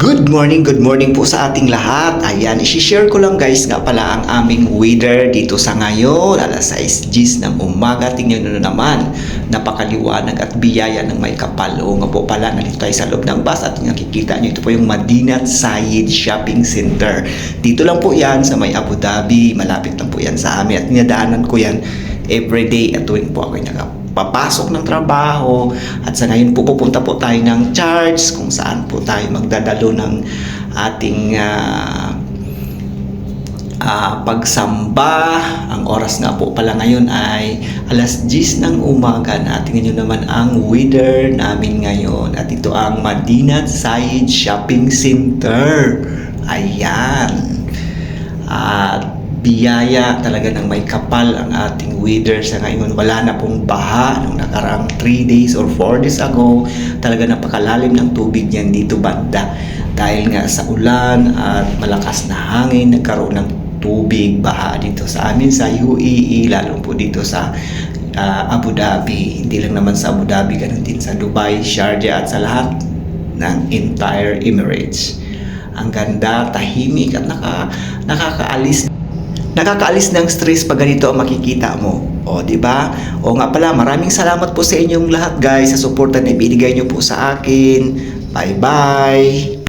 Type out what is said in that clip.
Good morning, good morning po sa ating lahat. Ayan, isi-share ko lang guys nga pala ang aming weather dito sa ngayon. Alas 6 Gs ng umaga. Tingnan nyo na naman. Napakaliwanag at biyaya ng may kapal. O nga po pala, nandito tayo sa loob ng bus at nakikita nyo ito po yung Madinat Sayed Shopping Center. Dito lang po yan sa may Abu Dhabi. Malapit lang po yan sa amin at ninadaanan ko yan everyday at tuwing po ako nakapagod papasok ng trabaho at sa ngayon pupunta po tayo ng church kung saan po tayo magdadalo ng ating ah, ah, pagsamba. Ang oras nga po pala ngayon ay alas 10 ng umaga na tingnan nyo naman ang weather namin ngayon. At ito ang Madinat Sayed Shopping Center. Ayan. Biyaya talaga ng may kapal ang ating weather sa ngayon. Wala na pong baha nung nakarang 3 days or 4 days ago. Talaga napakalalim ng tubig yan dito banda. Dahil nga sa ulan at malakas na hangin, nagkaroon ng tubig, baha dito sa amin sa UAE, lalo po dito sa ah, Abu Dhabi. Hindi lang naman sa Abu Dhabi, ganun din sa Dubai, Sharjah at sa lahat ng entire Emirates. Ang ganda, tahimik at naka, nakakaalis nakakaalis ng stress pag ganito ang makikita mo. O, di ba? O nga pala, maraming salamat po sa inyong lahat guys sa suporta na ibinigay niyo po sa akin. Bye-bye!